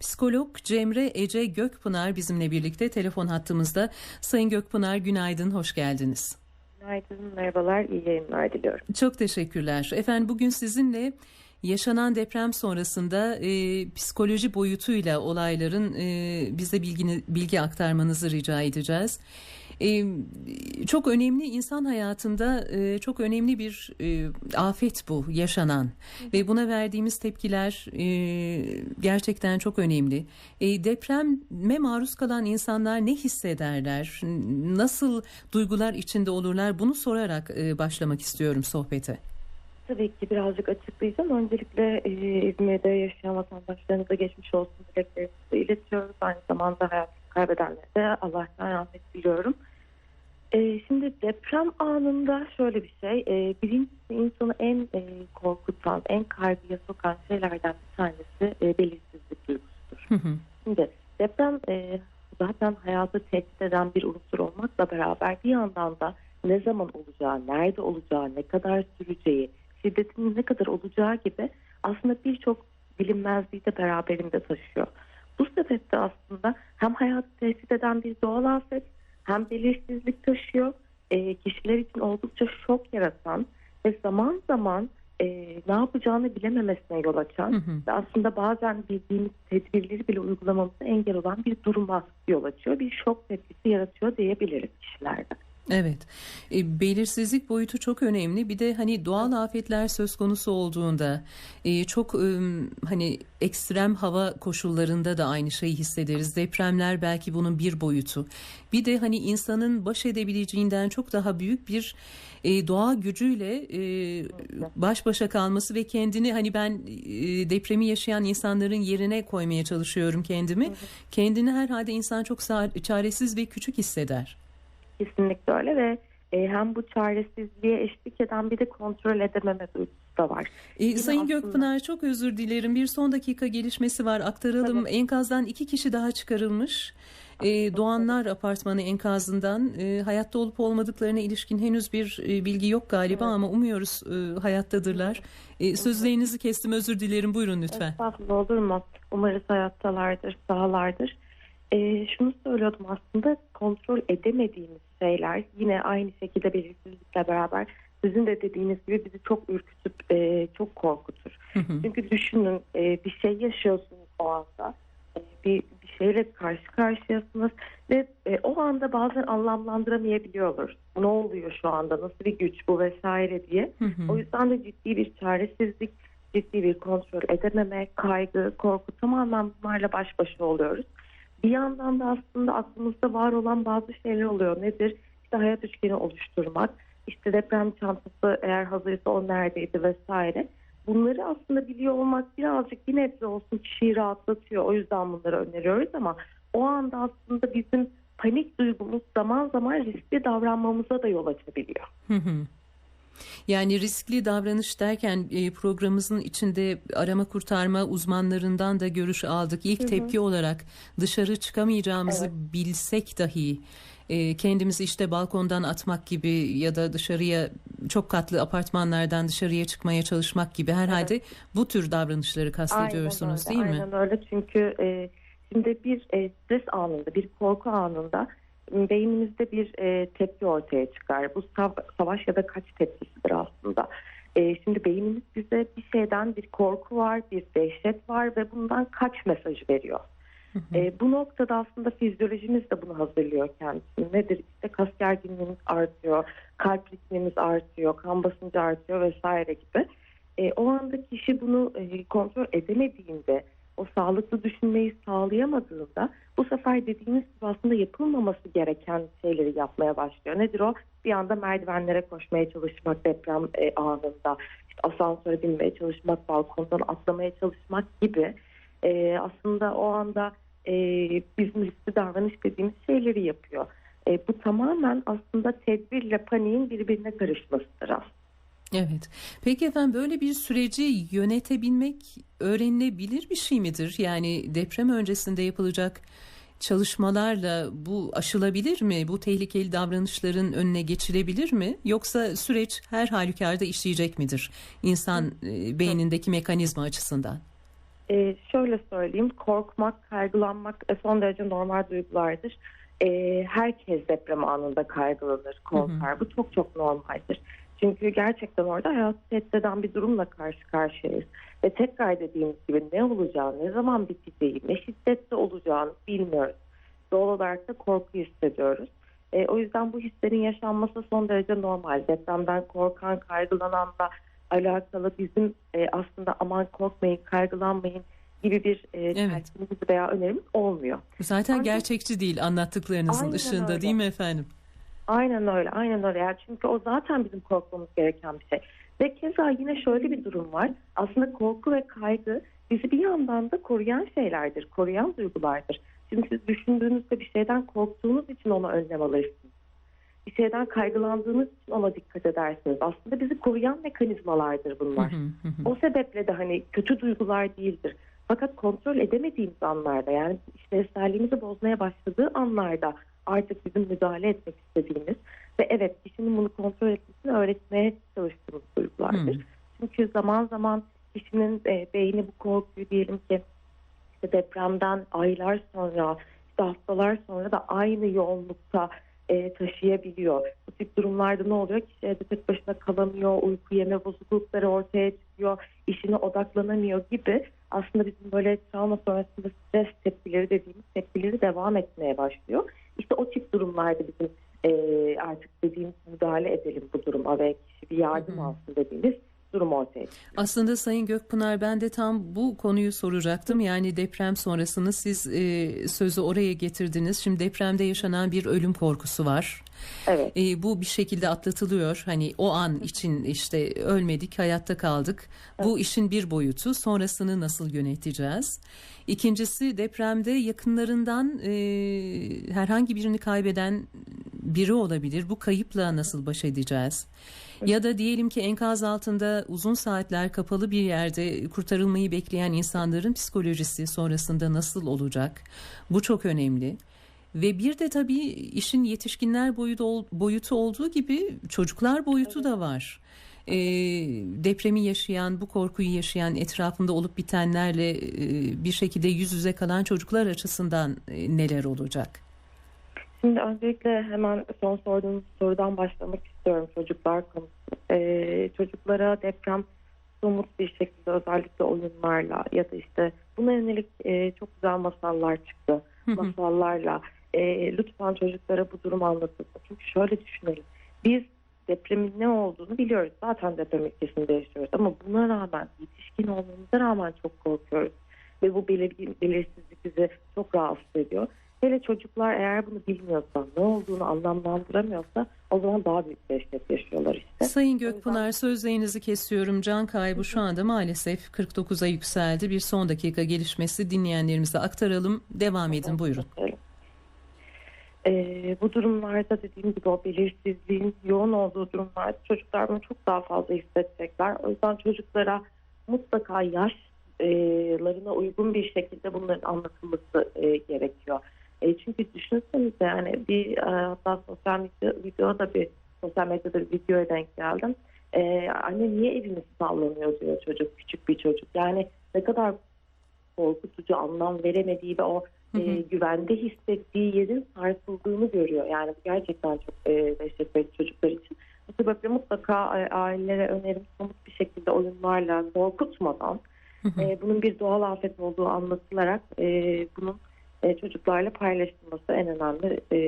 Psikolog Cemre Ece Gökpınar bizimle birlikte telefon hattımızda. Sayın Gökpınar günaydın, hoş geldiniz. Günaydın, merhabalar, iyi yayınlar diliyorum. Çok teşekkürler. Efendim bugün sizinle yaşanan deprem sonrasında e, psikoloji boyutuyla olayların e, bize bilgini, bilgi aktarmanızı rica edeceğiz. E, çok önemli insan hayatında e, çok önemli bir e, afet bu yaşanan ve buna verdiğimiz tepkiler e, gerçekten çok önemli. E, depreme maruz kalan insanlar ne hissederler, nasıl duygular içinde olurlar bunu sorarak e, başlamak istiyorum sohbete. Tabii ki birazcık açıklayacağım. Öncelikle e, İzmir'de yaşayan vatandaşlarımıza geçmiş olsun dileklerimizi iletiyoruz. Aynı zamanda hayat kaybedenlere de Allah'tan rahmet diliyorum. E, şimdi deprem anında şöyle bir şey. E, birincisi insanı en e, korkutan, en kaygıya sokan şeylerden bir tanesi e, belirsizlik duygusudur. Hı hı. Şimdi deprem e, zaten hayatı tehdit eden bir unsur olmakla beraber bir yandan da ne zaman olacağı, nerede olacağı, ne kadar süreceği, şiddetinin ne kadar olacağı gibi aslında birçok bilinmezliği de beraberinde taşıyor. Bu sebeple aslında hem hayatı tehdit eden bir doğal afet hem belirsizlik taşıyor. E, kişiler için oldukça şok yaratan ve zaman zaman e, ne yapacağını bilememesine yol açan Hı hı. ve aslında bazen bildiğimiz tedbirleri bile uygulamamıza engel olan bir duruma yol açıyor. Bir şok tepkisi yaratıyor diyebiliriz kişilerde. Evet. E, belirsizlik boyutu çok önemli. Bir de hani doğal afetler söz konusu olduğunda e, çok e, hani ekstrem hava koşullarında da aynı şeyi hissederiz. Depremler belki bunun bir boyutu. Bir de hani insanın baş edebileceğinden çok daha büyük bir e, doğa gücüyle e, baş başa kalması ve kendini hani ben e, depremi yaşayan insanların yerine koymaya çalışıyorum kendimi. Kendini herhalde insan çok çaresiz ve küçük hisseder. Kesinlikle öyle ve e, hem bu çaresizliğe eşlik eden bir de kontrol edememe duygusu da var. E, Sayın aslında- Gökpınar çok özür dilerim. Bir son dakika gelişmesi var. Aktaralım. Tabii. Enkazdan iki kişi daha çıkarılmış. E, Doğanlar Apartmanı enkazından e, hayatta olup olmadıklarına ilişkin henüz bir e, bilgi yok galiba ama umuyoruz e, hayattadırlar. E, sözlerinizi kestim özür dilerim. Buyurun lütfen. Estağfurullah olur mu? Umarız hayattalardır, sağlardır. E, şunu söylüyordum aslında kontrol edemediğimiz şeyler yine aynı şekilde belirsizlikle beraber sizin de dediğiniz gibi bizi çok ürkütüp e, çok korkutur. Hı hı. Çünkü düşünün e, bir şey yaşıyorsunuz o anda. E, bir, bir şeyle karşı karşıyasınız ve e, o anda bazen anlamlandıramayabiliyoruz. Ne oluyor şu anda, nasıl bir güç bu vesaire diye. Hı hı. O yüzden de ciddi bir çaresizlik, ciddi bir kontrol edememe, kaygı, korku tamamen bunlarla baş başa oluyoruz. Bir yandan da aslında aklımızda var olan bazı şeyler oluyor. Nedir? İşte hayat üçgeni oluşturmak, işte deprem çantası eğer hazırsa o neredeydi vesaire. Bunları aslında biliyor olmak birazcık bir nebze olsun kişiyi rahatlatıyor. O yüzden bunları öneriyoruz ama o anda aslında bizim panik duygumuz zaman zaman riskli davranmamıza da yol açabiliyor. Hı hı. Yani riskli davranış derken e, programımızın içinde arama kurtarma uzmanlarından da görüş aldık. İlk tepki olarak dışarı çıkamayacağımızı bilsek dahi e, kendimizi işte balkondan atmak gibi ya da dışarıya çok katlı apartmanlardan dışarıya çıkmaya çalışmak gibi herhalde bu tür davranışları kastediyorsunuz Aynen öyle, değil mi? Aynen öyle çünkü e, şimdi bir e, stres anında, bir korku anında beynimizde bir e, tepki ortaya çıkar. Bu sav- savaş ya da kaç tepkisidir aslında. E, şimdi beynimiz bize bir şeyden bir korku var, bir dehşet var ve bundan kaç mesajı veriyor. E, bu noktada aslında fizyolojimiz de bunu hazırlıyor kendisini. Nedir? İşte kas gerginliğimiz artıyor, kalp ritmimiz artıyor, kan basıncı artıyor vesaire gibi. E, o anda kişi bunu e, kontrol edemediğinde, o sağlıklı düşünmeyi sağlayamadığında bu sefer dediğiniz gibi aslında yapılmaması gereken şeyleri yapmaya başlıyor. Nedir o? Bir anda merdivenlere koşmaya çalışmak deprem e, anında, işte asansöre binmeye çalışmak, balkondan atlamaya çalışmak gibi e, aslında o anda e, bizim riskli davranış dediğimiz şeyleri yapıyor. E, bu tamamen aslında tedbirle paniğin birbirine karışmasıdır aslında. Evet. Peki efendim böyle bir süreci yönetebilmek öğrenilebilir bir şey midir? Yani deprem öncesinde yapılacak çalışmalarla bu aşılabilir mi? Bu tehlikeli davranışların önüne geçilebilir mi? Yoksa süreç her halükarda işleyecek midir? İnsan e, beynindeki mekanizma açısından. Ee, şöyle söyleyeyim, korkmak, kaygılanmak e, son derece normal duygulardır. Ee, herkes deprem anında kaygılanır, korkar. Bu çok çok normaldir. Çünkü gerçekten orada hayatı tehdit eden bir durumla karşı karşıyayız. Ve tekrar dediğimiz gibi ne olacağını, ne zaman biteceği, ne şiddette olacağını bilmiyoruz. Doğal olarak da korku hissediyoruz. E, o yüzden bu hislerin yaşanması son derece normal. Depremden korkan, kaygılananla alakalı bizim e, aslında aman korkmayın, kaygılanmayın gibi bir e, Evet. veya önerimiz olmuyor. Zaten Ancak- gerçekçi değil anlattıklarınızın ışığında öyle. değil mi efendim? Aynen öyle, aynen öyle. Yani çünkü o zaten bizim korkmamız gereken bir şey. Ve keza yine şöyle bir durum var. Aslında korku ve kaygı bizi bir yandan da koruyan şeylerdir, koruyan duygulardır. Şimdi siz düşündüğünüzde bir şeyden korktuğunuz için ona önlem alırsınız. Bir şeyden kaygılandığınız için ona dikkat edersiniz. Aslında bizi koruyan mekanizmalardır bunlar. Hı hı hı hı. O sebeple de hani kötü duygular değildir. Fakat kontrol edemediğimiz anlarda yani işlevselliğimizi bozmaya başladığı anlarda artık bizim müdahale etmek istediğimiz ve evet kişinin bunu kontrol etmesini öğretmeye çalıştığımız duygulardır. Hı. Çünkü zaman zaman kişinin e, beyni bu korkuyu diyelim ki işte depremden aylar sonra işte haftalar sonra da aynı yoğunlukta e, taşıyabiliyor. Bu tip durumlarda ne oluyor? Kişi evde tek başına kalamıyor, uyku yeme bozuklukları ortaya çıkıyor, işine odaklanamıyor gibi aslında bizim böyle travma sonrasında stres tepkileri dediğimiz tepkileri devam etmeye başlıyor. İşte o tip durumlarda bizim e, artık dediğimiz müdahale edelim bu duruma ve kişi bir yardım alsın dediğimiz durum ortaya çıkıyor. Aslında Sayın Gökpınar ben de tam bu konuyu soracaktım. Yani deprem sonrasını siz e, sözü oraya getirdiniz. Şimdi depremde yaşanan bir ölüm korkusu var. Evet. E, bu bir şekilde atlatılıyor. Hani o an için işte ölmedik, hayatta kaldık. Bu işin bir boyutu. Sonrasını nasıl yöneteceğiz? İkincisi depremde yakınlarından e, herhangi birini kaybeden biri olabilir. Bu kayıpla nasıl baş edeceğiz? Ya da diyelim ki enkaz altında uzun saatler kapalı bir yerde kurtarılmayı bekleyen insanların psikolojisi sonrasında nasıl olacak? Bu çok önemli. Ve bir de tabii işin yetişkinler boyutu, boyutu olduğu gibi çocuklar boyutu da var. Ee, depremi yaşayan, bu korkuyu yaşayan, etrafında olup bitenlerle e, bir şekilde yüz yüze kalan çocuklar açısından e, neler olacak? Şimdi öncelikle hemen son sorduğunuz sorudan başlamak istiyorum çocuklar konusu. Ee, çocuklara deprem somut bir şekilde özellikle oyunlarla ya da işte buna yönelik e, çok güzel masallar çıktı. Masallarla e, lütfen çocuklara bu durum anlatılsın. Çünkü şöyle düşünelim. Biz depremin ne olduğunu biliyoruz. Zaten deprem ülkesinde yaşıyoruz ama buna rağmen yetişkin olmamıza rağmen çok korkuyoruz. Ve bu belir- belirsizlik bizi çok rahatsız ediyor. Çocuklar eğer bunu bilmiyorsa, ne olduğunu anlamlandıramıyorsa o zaman daha büyük dehşet yaşıyorlar işte. Sayın Gökpınar sözlerinizi kesiyorum. Can kaybı şu anda maalesef 49'a yükseldi. Bir son dakika gelişmesi dinleyenlerimize aktaralım. Devam edin buyurun. Ee, bu durumlarda dediğim gibi o belirsizliğin yoğun olduğu durumlarda çocuklar bunu çok daha fazla hissedecekler. O yüzden çocuklara mutlaka yaşlarına uygun bir şekilde bunların anlatılması e, gerekiyor. E, çünkü düşünsenize yani bir e, hatta sosyal medya, videoda bir sosyal medyada bir videoya denk geldim. E, anne niye evimiz sallanıyor diyor çocuk, küçük bir çocuk. Yani ne kadar korkutucu, anlam veremediği ve o Hı hı. e, güvende hissettiği yerin sarsıldığını görüyor. Yani bu gerçekten çok e, dehşet verici çocuklar için. Bu sebeple mutlaka e, ailelere önerim somut bir şekilde oyunlarla korkutmadan Hı hı. e, bunun bir doğal afet olduğu anlatılarak e, bunun e, çocuklarla paylaşılması en önemli e,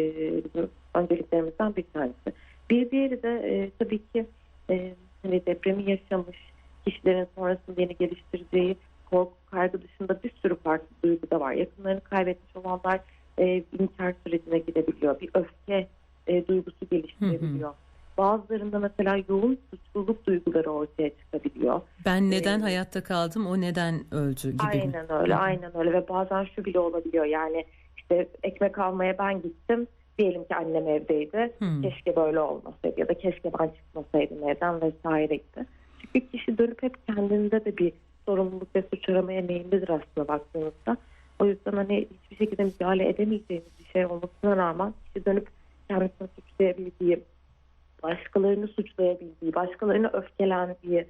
bizim önceliklerimizden bir tanesi. Bir diğeri de e, tabii ki e, hani depremi yaşamış kişilerin sonrasında yeni geliştireceği korku, kaygı dışında bir sürü farklı duygu da var. Yakınlarını kaybetmiş olanlar e, inkar sürecine gidebiliyor. Bir öfke e, duygusu geliştirebiliyor. Bazılarında mesela yoğun suçluluk duyguları ortaya çıkabiliyor. Ben neden Ee, hayatta kaldım, o neden öldü gibi. Aynen öyle, aynen öyle ve bazen şu bile olabiliyor yani işte ekmek almaya ben gittim. Diyelim ki annem evdeydi. Hmm. Keşke böyle olmasaydı ya da keşke ben çıkmasaydım evden vesaire gibi. Çünkü kişi dönüp hep kendinde de bir sorumluluk ve suç aramaya meyillidir aslında baktığınızda. O yüzden hani hiçbir şekilde müdahale edemeyeceğimiz bir şey olmasına rağmen kişi dönüp kendisini suçlayabildiği, başkalarını suçlayabildiği, başkalarına öfkelendiği,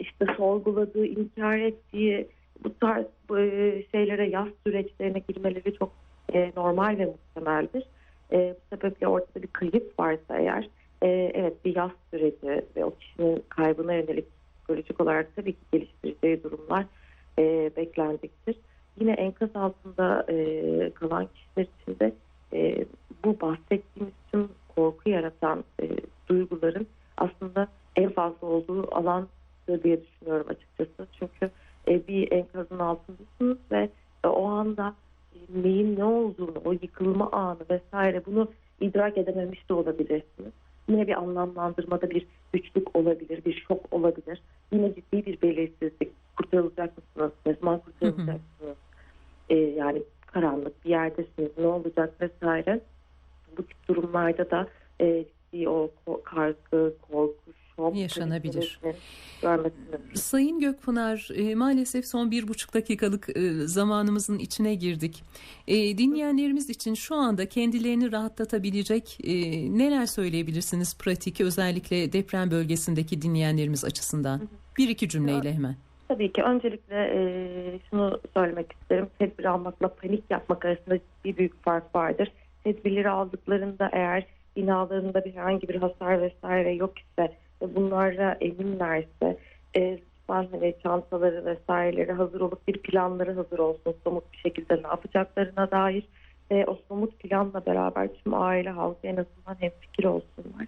işte sorguladığı, inkar ettiği bu tarz e, şeylere yaz süreçlerine girmeleri çok e, normal ve muhtemeldir. E, bu sebeple ortada bir kayıp varsa eğer evet bir yaz süreci ve o kişinin kaybına yönelik psikolojik olarak tabii ki geliştireceği durumlar e, beklenecektir. Yine enkaz altında kalan kişiler için de bu bahsettiğimiz tüm korku yaratan duyguların aslında en fazla olduğu alan diye düşünüyorum açıkçası. Çünkü e, bir enkazın altındasınız ve e, o anda e, neyin ne olduğunu, o yıkılma anı vesaire bunu idrak edememiş de olabilirsiniz. Yine bir anlamlandırmada bir güçlük olabilir, bir şok olabilir. Yine ciddi bir belirsizlik. Kurtarılacak mısınız? Ne zaman kurtarılacaksınız? E, yani karanlık bir yerdesiniz. Ne olacak vesaire. Bu tip durumlarda da e, ciddi o kargı, Yaşanabilir. Sayın Gökpınar e, maalesef son bir buçuk dakikalık e, zamanımızın içine girdik. E, dinleyenlerimiz için şu anda kendilerini rahatlatabilecek e, neler söyleyebilirsiniz pratik özellikle deprem bölgesindeki dinleyenlerimiz açısından? Bir iki cümleyle hemen. Tabii ki öncelikle e, şunu söylemek isterim. Tedbir almakla panik yapmak arasında bir büyük fark vardır. Tedbirleri aldıklarında eğer binalarında bir herhangi bir hasar vesaire yok ise ve bunlara eminlerse e, lütfen hani çantaları vesaireleri hazır olup bir planları hazır olsun somut bir şekilde ne yapacaklarına dair ve o somut planla beraber tüm aile halkı en azından hemfikir olsunlar.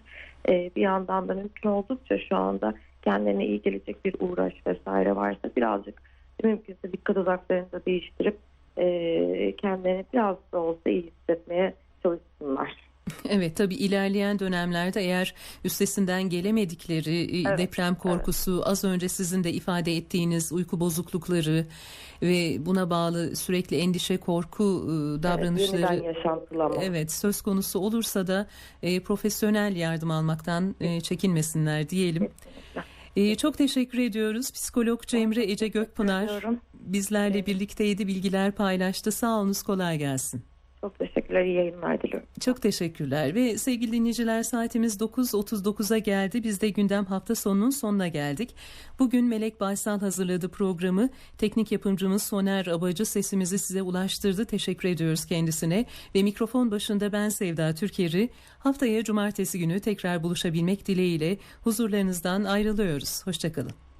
E, bir yandan da mümkün oldukça şu anda kendilerine iyi gelecek bir uğraş vesaire varsa birazcık mümkünse dikkat odaklarını da değiştirip e, kendilerini biraz da olsa iyi hissetmeye çalışsınlar. Evet tabii ilerleyen dönemlerde eğer üstesinden gelemedikleri e, Evet, deprem korkusu az önce sizin de ifade ettiğiniz uyku bozuklukları ve buna bağlı sürekli endişe korku e, davranışları Evet. Evet söz konusu olursa da e, profesyonel yardım almaktan e, çekinmesinler diyelim. E, çok teşekkür ediyoruz. Psikolog Cemre Ece Gökpınar bizlerle birlikteydi bilgiler paylaştı. Sağ olunuz kolay gelsin. Çok teşekkürler. iyi yayınlar diliyorum. Çok teşekkürler ve sevgili dinleyiciler saatimiz 9.39'a geldi. Biz de gündem hafta sonunun sonuna geldik. Bugün Melek Baysal hazırladı programı. Teknik yapımcımız Soner Abacı sesimizi size ulaştırdı. Teşekkür ediyoruz kendisine. Ve mikrofon başında ben Sevda Türkeri. Haftaya cumartesi günü tekrar buluşabilmek dileğiyle huzurlarınızdan ayrılıyoruz. Hoşçakalın.